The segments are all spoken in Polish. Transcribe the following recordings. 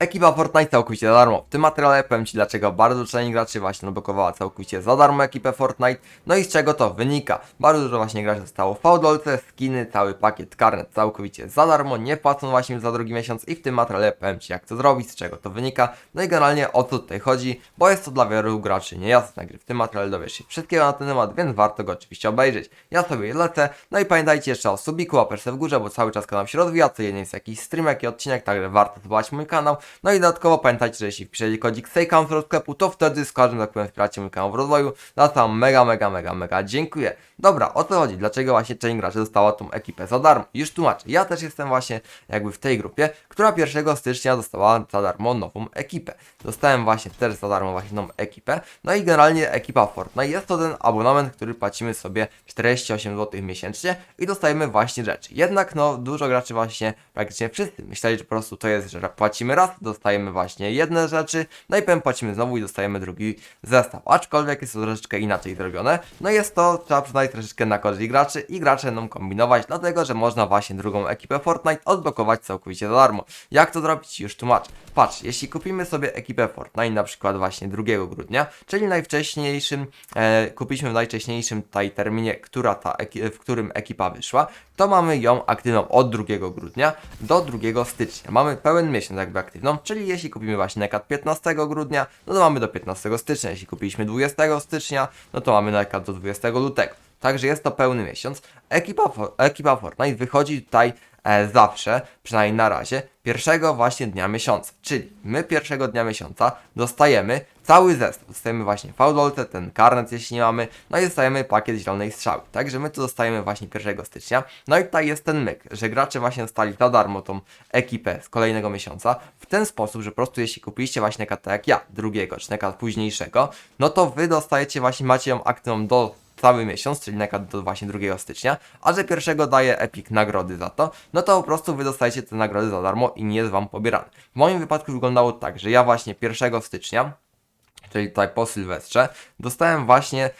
Ekipa Fortnite całkowicie za darmo. W tym materiale powiem Ci dlaczego bardzo część graczy właśnie odblokowała całkowicie za darmo ekipę Fortnite. No i z czego to wynika. Bardzo dużo właśnie graczy dostało fałdolce, skiny, cały pakiet karnet całkowicie za darmo, nie płacą właśnie za drugi miesiąc i w tym materiale powiem Ci jak to zrobić, z czego to wynika. No i generalnie o co tutaj chodzi, bo jest to dla wielu graczy niejasne, gdy w tym materiale dowiesz się wszystkiego na ten temat, więc warto go oczywiście obejrzeć. Ja sobie lecę, no i pamiętajcie jeszcze o subiku, łapeczce w górze, bo cały czas kanał się rozwija, co jeden jest jakiś stream, jakiś odcinek, także warto zobaczyć mój kanał. No i dodatkowo pamiętajcie, że jeśli wpiszecie kodzik SEJKAM do sklepu, to wtedy z każdym powiem wspieracie mój kanał w rozwoju. Za to mega, mega, mega, mega dziękuję. Dobra, o co chodzi? Dlaczego właśnie część graczy dostała tą ekipę za darmo? Już tłumaczę. Ja też jestem właśnie jakby w tej grupie, która 1 stycznia dostała za darmo nową ekipę. Dostałem właśnie też za darmo właśnie nową ekipę. No i generalnie ekipa Fortnite jest to ten abonament, który płacimy sobie 48 zł miesięcznie i dostajemy właśnie rzeczy. Jednak no dużo graczy właśnie, praktycznie wszyscy myśleli, że po prostu to jest, że płacimy raz, dostajemy właśnie jedne rzeczy, no i potem płacimy znowu i dostajemy drugi zestaw. Aczkolwiek jest to troszeczkę inaczej zrobione. No jest to, trzeba przyznać, troszeczkę na korzyść graczy i gracze będą kombinować, dlatego że można właśnie drugą ekipę Fortnite odblokować całkowicie za darmo. Jak to zrobić? Już tłumaczę. Patrz, jeśli kupimy sobie ekipę Fortnite na przykład właśnie 2 grudnia, czyli najwcześniejszym, e, kupiliśmy w najwcześniejszym tutaj terminie, która ta w którym ekipa wyszła, to mamy ją aktywną od 2 grudnia do 2 stycznia. Mamy pełen miesiąc jakby aktywną, czyli jeśli kupimy właśnie nekat 15 grudnia, no to mamy do 15 stycznia. Jeśli kupiliśmy 20 stycznia, no to mamy nekat do 20 lutego. Także jest to pełny miesiąc. Ekipa, ekipa Fortnite wychodzi tutaj zawsze, przynajmniej na razie, pierwszego właśnie dnia miesiąca. Czyli my pierwszego dnia miesiąca dostajemy cały zestaw. Dostajemy właśnie fałdolce, ten karnet jeśli nie mamy, no i dostajemy pakiet zielonej strzały. Także my to dostajemy właśnie 1 stycznia. No i tutaj jest ten myk, że gracze właśnie dostali za darmo tą ekipę z kolejnego miesiąca w ten sposób, że po prostu jeśli kupiliście właśnie nekat tak jak ja, drugiego czy późniejszego, no to wy dostajecie właśnie, macie ją aktywną do cały miesiąc, czyli nekat do właśnie 2 stycznia, a że pierwszego daje Epic nagrody za to, no to po prostu wy dostajecie te nagrody za darmo i nie jest wam pobierane. W moim wypadku wyglądało tak, że ja właśnie 1 stycznia, czyli tutaj po Sylwestrze, dostałem właśnie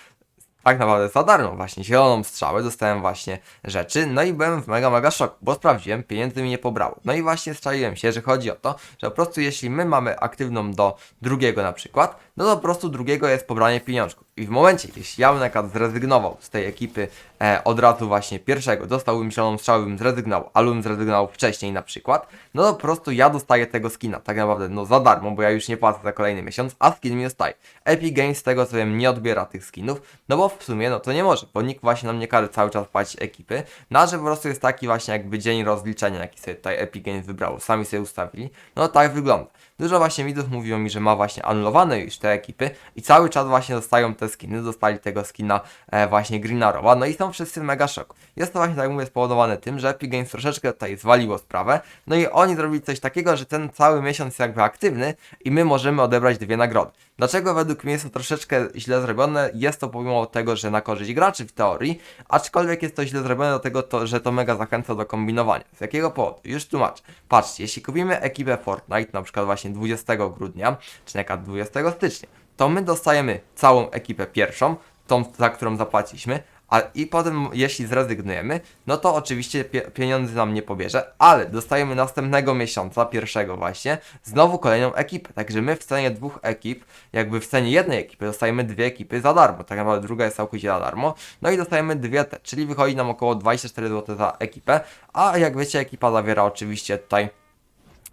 tak naprawdę za darmo właśnie zieloną strzałę, dostałem właśnie rzeczy, no i byłem w mega, mega szoku, bo sprawdziłem, pieniędzy mi nie pobrało. No i właśnie strzeliłem się, że chodzi o to, że po prostu jeśli my mamy aktywną do drugiego na przykład, no to po prostu drugiego jest pobranie pieniążków. I w momencie, jeśli ja bym na przykład zrezygnował z tej ekipy e, od razu właśnie pierwszego, dostałbym zieloną strzałę, bym zrezygnował, albo bym zrezygnował wcześniej na przykład, no to po prostu ja dostaję tego skina, tak naprawdę no za darmo, bo ja już nie płacę za kolejny miesiąc, a skin mi dostaje. Epic Games z tego co wiem nie odbiera tych skinów, no bo w sumie no to nie może, bo nikt właśnie nam nie każe cały czas płacić ekipy, no że po prostu jest taki właśnie jakby dzień rozliczenia, jaki sobie tutaj Epic Games wybrało, sami sobie ustawili, no tak wygląda. Dużo właśnie widzów mówiło mi, że ma właśnie anulowane już te ekipy i cały czas właśnie dostają te skiny, dostali tego skina e, właśnie Greenarowa, no i są wszyscy mega szoku. Jest to właśnie, tak mówię, spowodowane tym, że Epic Games troszeczkę tutaj zwaliło sprawę, no i oni zrobili coś takiego, że ten cały miesiąc jest jakby aktywny i my możemy odebrać dwie nagrody. Dlaczego według mnie jest to troszeczkę źle zrobione? Jest to pomimo tego, że na korzyść graczy w teorii, aczkolwiek jest to źle zrobione do tego, to, że to mega zachęca do kombinowania. Z jakiego powodu? Już tłumaczę. Patrzcie, jeśli kupimy ekipę Fortnite, na przykład właśnie 20 grudnia, czy przykład 20 stycznia, to my dostajemy całą ekipę pierwszą, tą, za którą zapłaciliśmy, a i potem, jeśli zrezygnujemy, no to oczywiście pie pieniądze nam nie pobierze, ale dostajemy następnego miesiąca, pierwszego właśnie, znowu kolejną ekipę. Także my w cenie dwóch ekip, jakby w cenie jednej ekipy, dostajemy dwie ekipy za darmo. Tak naprawdę druga jest całkowicie za darmo. No i dostajemy dwie te, czyli wychodzi nam około 24 zł za ekipę. A jak wiecie, ekipa zawiera oczywiście tutaj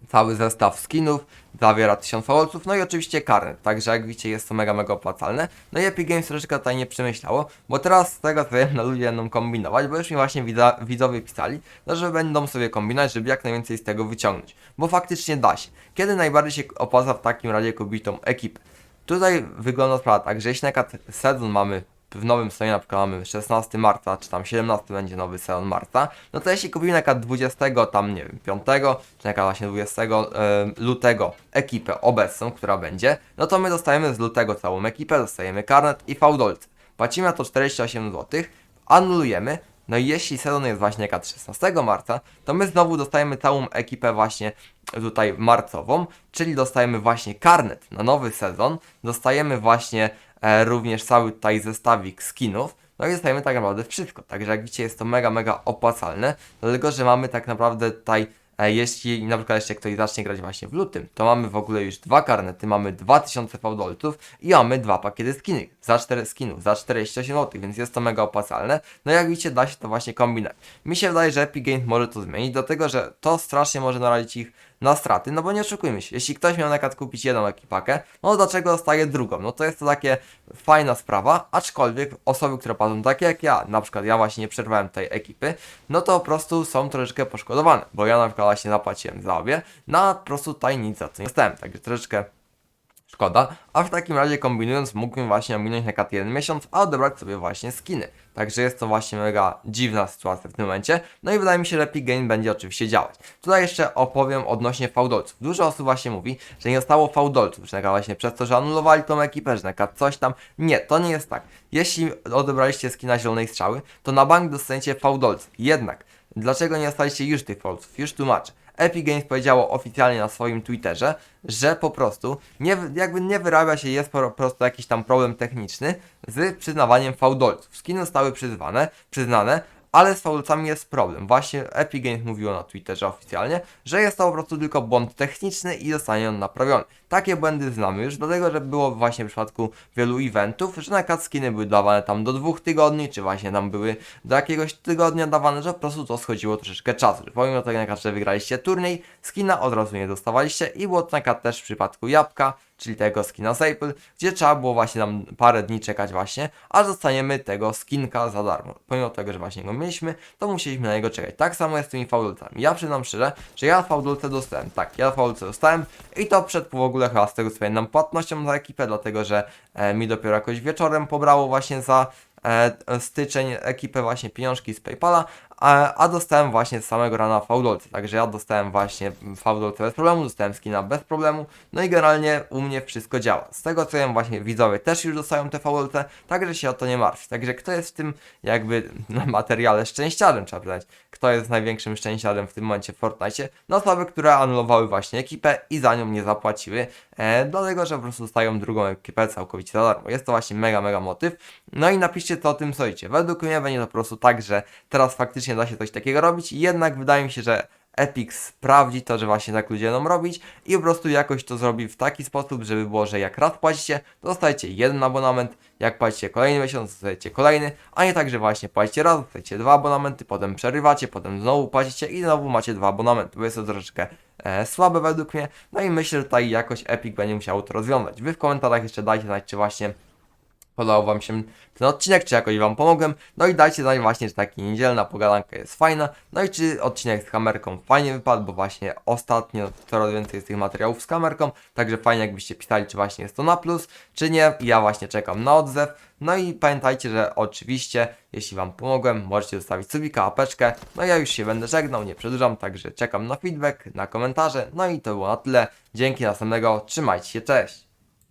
cały zestaw skinów, zawiera 1000 fałolców, no i oczywiście karnet, także jak widzicie jest to mega, mega opłacalne. No i Epic Games troszeczkę tutaj nie przemyślało, bo teraz z tego co wiem, no ludzie będą kombinować, bo już mi właśnie widzowie pisali, no że będą sobie kombinować, żeby jak najwięcej z tego wyciągnąć, bo faktycznie da się. Kiedy najbardziej się opłaca w takim razie kupić ekipę? Tutaj wygląda sprawa tak, że jeśli na przykład sezon mamy w nowym sezonie na przykład mamy 16 marca, czy tam 17 będzie nowy sezon marca, no to jeśli kupimy na przykład 20 tam nie wiem, 5, czy na właśnie 20 e, lutego ekipę obecną, która będzie, no to my dostajemy z lutego całą ekipę, dostajemy karnet i fałdolce. Płacimy na to 48 zł, anulujemy, no i jeśli sezon jest właśnie jak 16 marca, to my znowu dostajemy całą ekipę właśnie tutaj marcową, czyli dostajemy właśnie karnet na nowy sezon, dostajemy właśnie również cały tutaj zestawik skinów, no i dostajemy tak naprawdę wszystko. Także jak widzicie jest to mega, mega opłacalne, dlatego że mamy tak naprawdę tutaj e, jeśli na przykład jeszcze ktoś zacznie grać właśnie w lutym, to mamy w ogóle już dwa karnety, mamy 2000 fałdolców i mamy dwa pakiety skinek za 4 skinów, za 48 zł, więc jest to mega opłacalne. No jak widzicie, da się to właśnie kombinować. Mi się wydaje, że Epic Games może to zmienić, dlatego że to strasznie może narazić ich na straty, no bo nie oszukujmy się, jeśli ktoś miał na przykład kupić jedną ekipakę, no dlaczego dostaje drugą? No to jest to takie fajna sprawa, aczkolwiek osoby, które padną takie jak ja, na przykład ja właśnie nie przerwałem tej ekipy, no to po prostu są troszeczkę poszkodowane, bo ja na przykład właśnie zapłaciłem za obie, no a po prostu tutaj nic za to nie dostałem, także troszeczkę Szkoda, a w takim razie kombinując mógłbym właśnie ominąć na kat jeden miesiąc, a odebrać sobie właśnie skiny. Także jest to właśnie mega dziwna sytuacja w tym momencie. No i wydaje mi się, że Epic Game będzie oczywiście działać. Tutaj jeszcze opowiem odnośnie fałdolców. Dużo osób właśnie mówi, że nie zostało fałdolców, że na właśnie przez to, że anulowali tą ekipę, że na coś tam. Nie, to nie jest tak. Jeśli odebraliście skina zielonej strzały, to na bank dostaniecie fałdolców. Jednak, dlaczego nie dostaliście już tych fałdolców? Już tłumaczę. Epic Games powiedziało oficjalnie na swoim Twitterze, że po prostu nie, jakby nie wyrabia się, jest po prostu jakiś tam problem techniczny z przyznawaniem fałdolców. Skiny zostały przyzwane, przyznane, ale z fałdolcami jest problem. Właśnie Epic Games mówiło na Twitterze oficjalnie, że jest to po prostu tylko błąd techniczny i zostanie on naprawiony. Takie błędy znamy już, dlatego że było właśnie w przypadku wielu eventów, że na skiny były dawane tam do dwóch tygodni, czy właśnie tam były do jakiegoś tygodnia dawane, że po prostu to schodziło troszeczkę czasu. Pomimo tego, na wygraliście turniej, skina od razu nie dostawaliście i było to na też w przypadku Jabłka, czyli tego skina Staple, gdzie trzeba było właśnie tam parę dni czekać właśnie, aż dostaniemy tego skinka za darmo. Pomimo tego, że właśnie go mieliśmy, to musieliśmy na niego czekać. Tak samo jest z tymi faudolcami. Ja przyznam szczerze, że ja faudolce dostałem. Tak, ja faudolce dostałem i to przed w ogóle chyba z tego co pamiętam płatnością za ekipę, dlatego że e, mi dopiero jakoś wieczorem pobrało właśnie za styczeń ekipę właśnie pieniążki z Paypala, a, a dostałem właśnie z samego rana faudolce, także ja dostałem właśnie faudolce bez problemu, dostałem skina bez problemu, no i generalnie u mnie wszystko działa. Z tego co wiem właśnie widzowie też już dostają te faudolce, także się o to nie martw. Także kto jest w tym jakby na materiale szczęściarzem, trzeba pytać, kto jest największym szczęściarzem w tym momencie w Fortnite? No osoby, które anulowały właśnie ekipę i za nią nie zapłaciły, e, dlatego że po prostu dostają drugą ekipę całkowicie za darmo. Jest to właśnie mega, mega motyw. No i napiszcie co o tym sądzicie. Według mnie będzie to po prostu tak, że teraz faktycznie da się coś takiego robić, jednak wydaje mi się, że Epic sprawdzi to, że właśnie tak ludzie będą robić i po prostu jakoś to zrobi w taki sposób, żeby było, że jak raz płacicie, dostajecie jeden abonament, jak płacicie kolejny miesiąc, dostajecie kolejny, a nie tak, że właśnie płacicie raz, dostajecie dwa abonamenty, potem przerywacie, potem znowu płacicie i znowu macie dwa abonamenty, bo jest to troszeczkę e, słabe według mnie, no i myślę, że tutaj jakoś Epic będzie musiało to rozwiązać. Wy w komentarzach jeszcze dajcie znać, czy właśnie podobał Wam się ten odcinek, czy jakoś Wam pomogłem. No i dajcie znać właśnie, czy taki niedzielna pogadanka jest fajna. No i czy odcinek z kamerką fajnie wypadł, bo właśnie ostatnio coraz więcej jest tych materiałów z kamerką. Także fajnie jakbyście pisali, czy właśnie jest to na plus, czy nie. Ja właśnie czekam na odzew. No i pamiętajcie, że oczywiście, jeśli Wam pomogłem, możecie zostawić subika, apeczkę. No ja już się będę żegnał, nie przedłużam, także czekam na feedback, na komentarze. No i to było na tyle. Dzięki następnego, trzymajcie się, cześć!